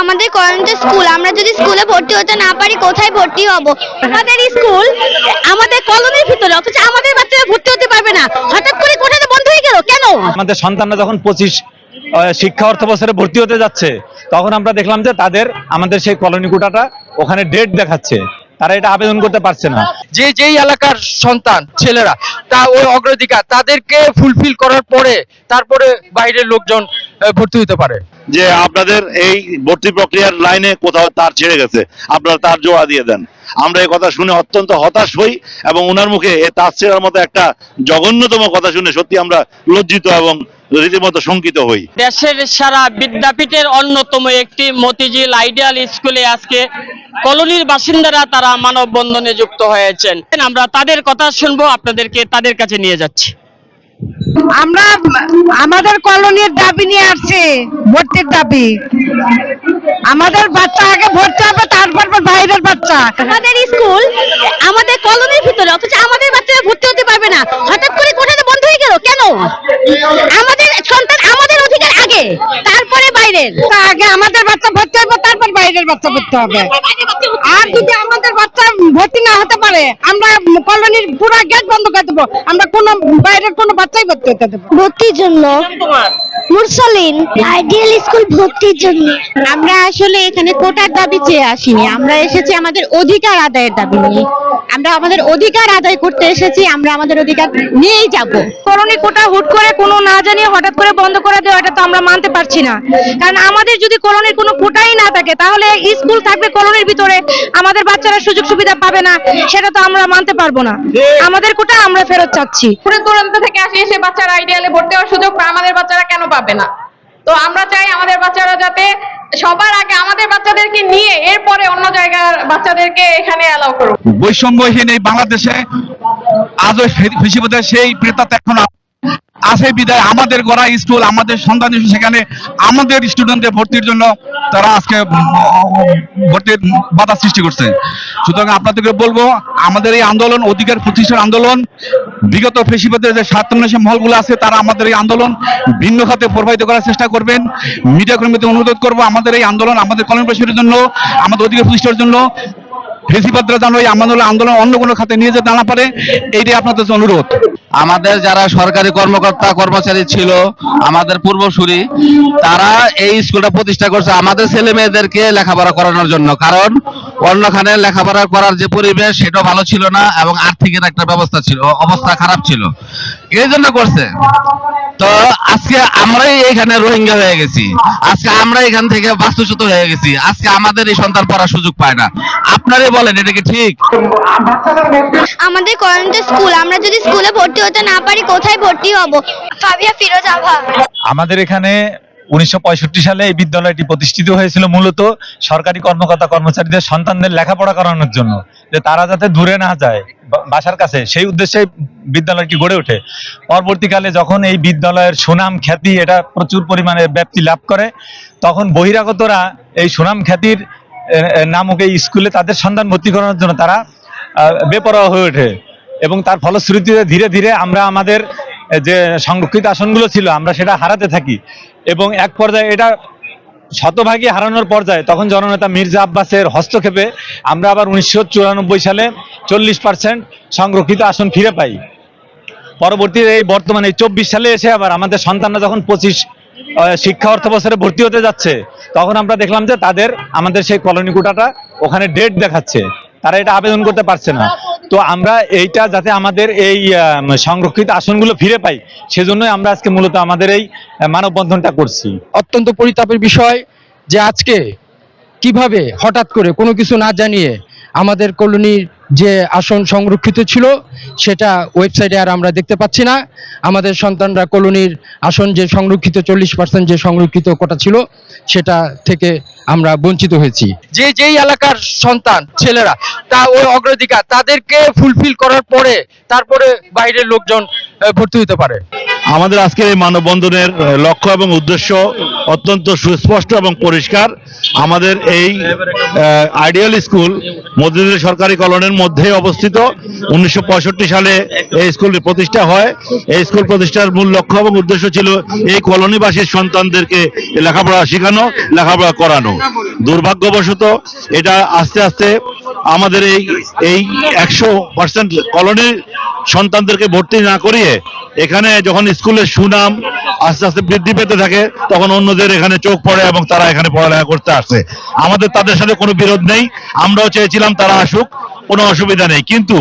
আমাদের কলেজে স্কুল আমরা যদি স্কুলে ভর্তি হতে না পারি কোথায় ভর্তি হব? আমাদের স্কুল আমাদের কলোনির ভিতরে অথচ আমাদের বাচ্চারা ভর্তি হতে পারবে না। হঠাৎ করে কোথায় বন্ধ হয়ে গেল? কেন? আমাদের সন্তানরা যখন পঁচিশ শিক্ষা অর্থ বছরে ভর্তি হতে যাচ্ছে তখন আমরা দেখলাম যে তাদের আমাদের সেই কলোনি কোটাটা ওখানে ডেট দেখাচ্ছে। তারা এটা আবেদন করতে পারছে না। যে যেই এলাকার সন্তান ছেলেরা তা ওই অগ্রাধিকার তাদেরকে ফুলফিল করার পরে তারপরে বাইরের লোকজন ভর্তি হতে পারে। যে আপনাদের এই ভর্তি প্রক্রিয়ার লাইনে কোথাও তার ছেড়ে গেছে আপনারা তার জোড়া দিয়ে দেন। আমরা এই কথা শুনে অত্যন্ত হতাশ হই এবং ওনার মুখে এই তার ছেড়ার মতো একটা জঘন্যতম কথা শুনে সত্যি আমরা লজ্জিত এবং রীতিমতো শঙ্কিত হই। দেশের সারা বিদ্যাপীঠের অন্যতম একটি মতিঝিল আইডিয়াল স্কুলে আজকে কলোনির বাসিন্দারা তারা মানববন্ধনে যুক্ত হয়েছেন। আমরা তাদের কথা শুনব আপনাদেরকে তাদের কাছে নিয়ে যাচ্ছি। আমরা আমাদের কলোনির দাবি নিয়ে আসছি ভর্তির দাবি। আমাদের বাচ্চা আগে ভর্তি হবে তারপর বাইরের বাচ্চা। আমাদের স্কুল আমাদের কলোনির ভিতরে অথচ আমাদের বাচ্চারা ভর্তি হতে পারবে না। হঠাৎ করে কোথায় বন্ধ হয়ে গেল কেন? আমাদের সন্তান আমাদের অধিকার আগে তারপরে বাইরের। আগে আমাদের বাচ্চা ভর্তি হবে বাইরের বাচ্চা ভর্তি হবে। আর যদি আমাদের বাচ্চা ভর্তি না হতে পারে আমরা কলোনির পুরো গেট বন্ধ করে দেবো। আমরা কোনো বাইরের কোনো বাচ্চাই ভর্তি হতে দেবো ভর্তির জন্য মুরসলিন আইডিয়াল স্কুল ভর্তির জন্য। আমরা আসলে এখানে কোটার দাবি চেয়ে আসিনি। আমরা এসেছি আমাদের অধিকার আদায়ের দাবি নিয়ে। আমরা আমাদের অধিকার আদায় করতে এসেছি আমরা আমাদের অধিকার নিয়েই যাব। করণী কোটা হুট করে কোনো না জানিয়ে হঠাৎ করে বন্ধ করে আমরা মানতে পারছি না। কারণ আমাদের যদি কলোনির কোনো কোটাই না থাকে তাহলে স্কুল থাকবে কলোনির ভিতরে। আমাদের বাচ্চারা সুযোগ সুবিধা পাবে না সেটা তো আমরা মানতে পারব না। আমাদের কোটা আমরা ফেরত চাচ্ছি। থেকে আসে এসে বাচ্চারা আইডিয়ালে ভর্তি হওয়ার সুযোগ আমাদের বাচ্চারা কেন পাবে না? তো আমরা চাই আমাদের বাচ্চারা যাতে সবার আগে আমাদের বাচ্চাদেরকে নিয়ে এরপরে অন্য জায়গার বাচ্চাদেরকে এখানে অ্যালাউ করুক। বৈষম্যহীন এই বাংলাদেশে আজও সেই প্রেতাতে এখন আছে বিদায়। আমাদের গড়া স্কুল, আমাদের সন্তান সেখানে আমাদের স্টুডেন্টদের ভর্তির জন্য তারা আজকে ভর্তির বাধা সৃষ্টি করছে। সুতরাং আপনাদেরকে বলব, আমাদের এই আন্দোলন, অধিকার প্রতিষ্ঠার আন্দোলন, বিগত ফেসিবাদের যে স্বার্থন্বেষী মহলগুলো আছে, তারা আমাদের এই আন্দোলন ভিন্ন খাতে প্রভাবিত করার চেষ্টা করবেন। মিডিয়া কর্মীদের অনুরোধ করব, আমাদের এই আন্দোলন, আমাদের কলম প্রসারের জন্য, আমাদের অধিকার প্রতিষ্ঠার জন্য, ফেসিবাদরা যেন এই আন্দোলন আন্দোলন অন্য কোনো খাতে নিয়ে যেতে না পারে, এইটাই আপনাদের অনুরোধ। আমাদের যারা সরকারি কর্মকর্তা, কর্মচারী ছিল, আমাদের পূর্বসূরি, তারা এই স্কুলটা প্রতিষ্ঠা করছে আমাদের ছেলে মেয়েদেরকে লেখাপড়া করানোর জন্য। কারণ অন্যখানে লেখাপড়া করার যে পরিবেশ সেটা ভালো ছিল না এবং আর্থিকের একটা ব্যবস্থা ছিল, অবস্থা খারাপ ছিল। এই জন্য করছে। তো আজকে আমরাই এখানে রোহিঙ্গা হয়ে গেছি। আজকে আমরা এখান থেকে বাস্তুচ্যুত হয়ে গেছি। আজকে আমাদের এই সন্তান পড়ার সুযোগ পায় না। আপনারই বলেন এটা কি ঠিক? আমাদের কলেজে স্কুল আমরা যদি স্কুলে ভর্তি হতে না পারি কোথায় ভর্তি হব? ফাবিয়া ফিরোজ আভা। আমাদের এখানে উনিশশো পঁয়ষট্টি সালে এই বিদ্যালয়টি প্রতিষ্ঠিত হয়েছিল মূলত সরকারি কর্মকর্তা কর্মচারীদের সন্তানদের লেখাপড়া করানোর জন্য, যে তারা যাতে দূরে না যায় বাসার কাছে, সেই উদ্দেশ্যে বিদ্যালয়টি গড়ে ওঠে। পরবর্তীকালে যখন এই বিদ্যালয়ের সুনাম খ্যাতি এটা প্রচুর পরিমাণে ব্যাপ্তি লাভ করে, তখন বহিরাগতরা এই সুনাম খ্যাতির নামক এই স্কুলে তাদের সন্তান ভর্তি করানোর জন্য তারা বেপরোয়া হয়ে ওঠে। এবং তার ফলশ্রুতিতে ধীরে ধীরে আমরা আমাদের যে সংরক্ষিত আসনগুলো ছিল, আমরা সেটা হারাতে থাকি। এবং এক পর্যায়ে এটা শতভাগী হারানোর পর্যায়ে তখন জননেতা মির্জা আব্বাসের হস্তক্ষেপে আমরা আবার উনিশশো চুরানব্বই সালে চল্লিশ পার্সেন্ট সংরক্ষিত আসন ফিরে পাই। পরবর্তীতে এই বর্তমানে চব্বিশ সালে এসে আবার আমাদের সন্তানরা যখন পঁচিশ শিক্ষা অর্থ বছরে ভর্তি হতে যাচ্ছে, তখন আমরা দেখলাম যে তাদের আমাদের সেই কলোনি কোটাটা ওখানে ডেট দেখাচ্ছে। তারা এটা আবেদন করতে পারছে না। তো আমরা এইটা যাতে আমাদের এই সংরক্ষিত আসনগুলো ফিরে পাই, সেজন্যই আমরা আজকে মূলত আমাদের এই মানববন্ধনটা করছি। অত্যন্ত পরিতাপের বিষয় যে আজকে কীভাবে হঠাৎ করে কোনো কিছু না জানিয়ে আমাদের কলোনির যে আসন সংরক্ষিত ছিল, সেটা ওয়েবসাইটে আর আমরা দেখতে পাচ্ছি না। আমাদের সন্তানরা কলোনির আসন যে সংরক্ষিত, চল্লিশ পার্সেন্ট যে সংরক্ষিত কোটা ছিল, সেটা থেকে আমরা বঞ্চিত হয়েছি। যে যেই এলাকার সন্তান, ছেলেরা, তা ওই অগ্রাধিকার তাদেরকে ফুলফিল করার পরে তারপরে বাইরের লোকজন ভর্তি হতে পারে। আমাদের আজকের এই মানববন্ধনের লক্ষ্য এবং উদ্দেশ্য অত্যন্ত সুস্পষ্ট এবং পরিষ্কার। আমাদের এই আইডিয়াল স্কুল মধ্যদিল্লি সরকারি কলোনির মধ্যে অবস্থিত। উনিশশো পঁয়ষট্টি সালে এই স্কুলটি প্রতিষ্ঠা হয়। এই স্কুল প্রতিষ্ঠার মূল লক্ষ্য এবং উদ্দেশ্য ছিল এই কলোনিবাসীর সন্তানদেরকে লেখাপড়া শেখানো, লেখাপড়া করানো। দুর্ভাগ্যবশত এটা আস্তে আস্তে আমাদের এই এই একশো পার্সেন্ট কলোনির সন্তানদেরকে ভর্তি না করিয়ে এখানে যখন স্কুলের সুনাম আস্তে আস্তে বৃদ্ধি পেতে থাকে, তখন অন্যদের এখানে চোখ পড়ে এবং তারা এখানে পড়ালেখা করতে আসে। আমাদের তাদের সাথে কোনো বিরোধ নেই, আমরাও চেয়েছিলাম তারা আসুক, কোনো অসুবিধা নেই। কিন্তু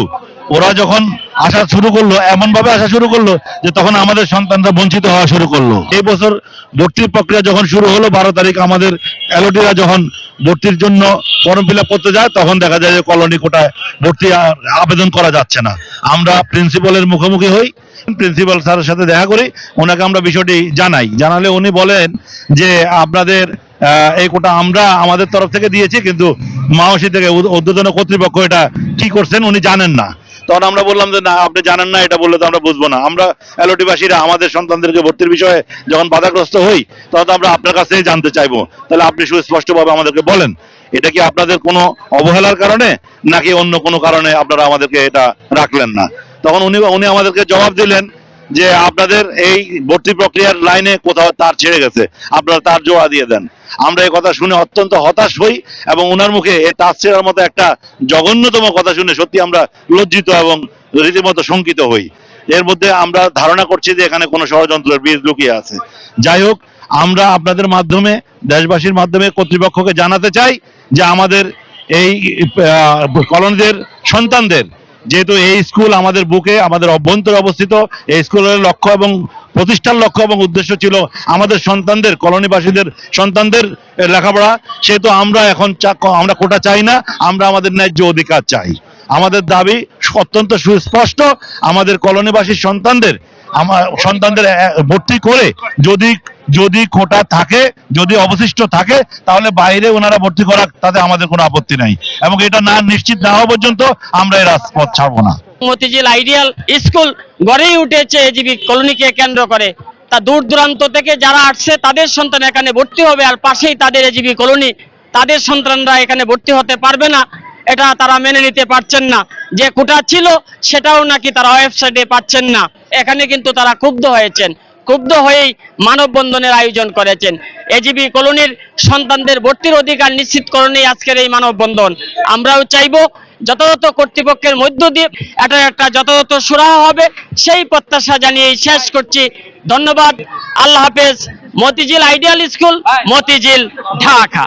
ওরা যখন আসা শুরু করল এমন ভাবে আসা শুরু করল যে তখন আমাদের সন্তানরা বঞ্চিত হওয়া শুরু করল। এই বছর ভর্তির প্রক্রিয়া যখন শুরু হলো, বারো তারিখ আমাদের এলওটিরা যখন ভর্তির জন্য ফর্ম ফিল করতে যায়, তখন দেখা যায় যে কলোনি কোটায় ভর্তি আবেদন করা যাচ্ছে না। আমরা প্রিন্সিপালের মুখোমুখি হই প্রিন্সিপাল স্যারের সাথে দেখা করি, ওনাকে আমরা বিষয়টি জানাই। জানালে উনি বলেন যে, আপনাদের এই কোটা আমরা আমাদের তরফ থেকে দিয়েছি, কিন্তু মাওসি থেকে ঊর্ধ্বতন কর্তৃপক্ষ এটা কি করছেন উনি জানেন না। তখন আমরা বললাম যে, না, আপনি জানেন না, এটা বললে তো আমরা বুঝব না। আমরা এলওটিবাসীরা আমাদের সন্তানদেরকে ভর্তির বিষয়ে যখন বাধাগ্রস্ত হই, তখন তো আমরা আপনার কাছ থেকে জানতে চাইব। তাহলে আপনি সুস্পষ্টভাবে আমাদেরকে বলেন, এটা কি আপনাদের কোনো অবহেলার কারণে, নাকি অন্য কোনো কারণে আপনারা আমাদেরকে এটা রাখলেন না? তখন উনি উনি আমাদেরকে জবাব দিলেন যে আপনাদের এই ভর্তি প্রক্রিয়ার লাইনে কোথাও তার ছেড়ে গেছে। আপনারা তার জোড়া দিয়ে দেন। আমরা এই কথা শুনে অত্যন্ত হতাশ হই এবং ওনার মুখে এই তার ছেড়ার মতো একটা জঘন্যতম কথা শুনে সত্যি আমরা লজ্জিত এবং রীতিমতো শঙ্কিত হই। এর মধ্যে আমরা ধারণা করছি যে এখানে কোনো ষড়যন্ত্রের বীজ লুকিয়ে আছে। যাই হোক, আমরা আপনাদের মাধ্যমে, দেশবাসীর মাধ্যমে কর্তৃপক্ষকে জানাতে চাই যে আমাদের এই কলোনিদের সন্তানদের যেহেতু এই স্কুল আমাদের বুকে, আমাদের অভ্যন্তরে অবস্থিত, এই স্কুলের লক্ষ্য এবং প্রতিষ্ঠার লক্ষ্য এবং উদ্দেশ্য ছিল আমাদের সন্তানদের, কলোনিবাসীদের সন্তানদের লেখাপড়া। সেহেতু আমরা এখন আমরা কোটা চাই না, আমরা আমাদের ন্যায্য অধিকার চাই। আমাদের দাবি অত্যন্ত সুস্পষ্ট, আমাদের কলোনিবাসীর সন্তানদের আমার সন্তানদের ভর্তি করে যদি যদি কোটা থাকে, যদি অবশিষ্ট থাকে, তাহলে বাইরে ওনারা ভর্তি করা তাতে আমাদের কোনো আপত্তি নাই। এবং এটা না, নিশ্চিত না হওয়া পর্যন্ত আমরা এই রাজপথ ছাড়বো না। মতিঝিল আইডিয়াল স্কুল গড়েই উঠেছে এজিবি কলোনিকে কেন্দ্র করে। তা দূর দূরান্ত থেকে যারা আসছে, তাদের সন্তান এখানে ভর্তি হবে, আর পাশেই তাদের এজিবি কলোনি। তাদের সন্তানরা এখানে ভর্তি হতে পারবে না। এটা তারা মেনে নিতে পারছেন না। যে কোটা ছিল, সেটাও নাকি তারা ওয়েবসাইটে পাচ্ছেন না। এখানে কিন্তু তারা ক্ষুব্ধ হয়েছেন। ক্ষুব্ধ হয়েই মানববন্ধনের আয়োজন করেছেন। এজিবি কলোনির সন্তানদের ভর্তির অধিকার নিশ্চিতকরণেই আজকের এই মানববন্ধন। আমরাও চাইব যথাযথ কর্তৃপক্ষের মধ্য দিয়ে এটা একটা যথাযথ সুরাহা হবে। সেই প্রত্যাশা জানিয়ে শেষ করছি। ধন্যবাদ। আল্লাহ হাফেজ। Motijheel Ideal School, Motijheel, Dhaka.